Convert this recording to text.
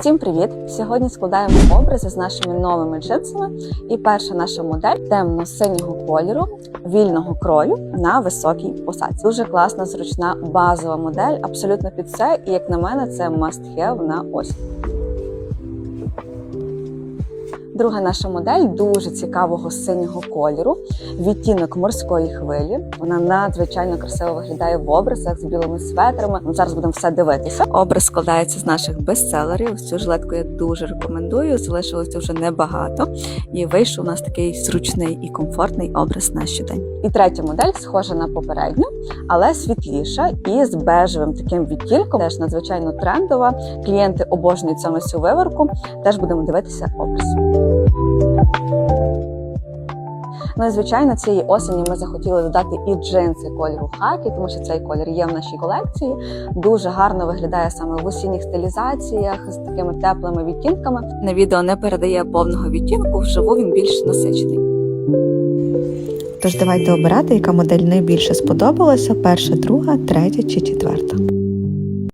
Всім привіт! Сьогодні складаємо образи з нашими новими джинсами. І перша наша модель темно-синього кольору, вільного крою на високій посадці. Дуже класна, зручна базова модель, абсолютно під це. І як на мене, це must have на осінь. Друга наша модель дуже цікавого синього кольору, відтінок морської хвилі. Вона надзвичайно красиво виглядає в образах з білими светрами. Ну, Зараз будемо все дивитися. Образ складається з наших бестселерів. Цю жилетку я дуже рекомендую. Залишилося вже небагато. І вийшов у нас такий зручний і комфортний образ на щодень. І третя модель схожа на попередню, але світліша і з бежевим таким відтінком. Теж надзвичайно трендова. Клієнти обожнюють саме цю виворку. Теж будемо дивитися образ. Ну і звичайно, цієї осені ми захотіли додати і джинси кольору хакі, тому що цей колір є в нашій колекції. Дуже гарно виглядає саме в осінніх стилізаціях з такими теплими відтінками. На відео не передає повного відтінку, вживу він більш насичений. Тож давайте обирати, яка модель найбільше сподобалася: перша, друга, третя чи четверта.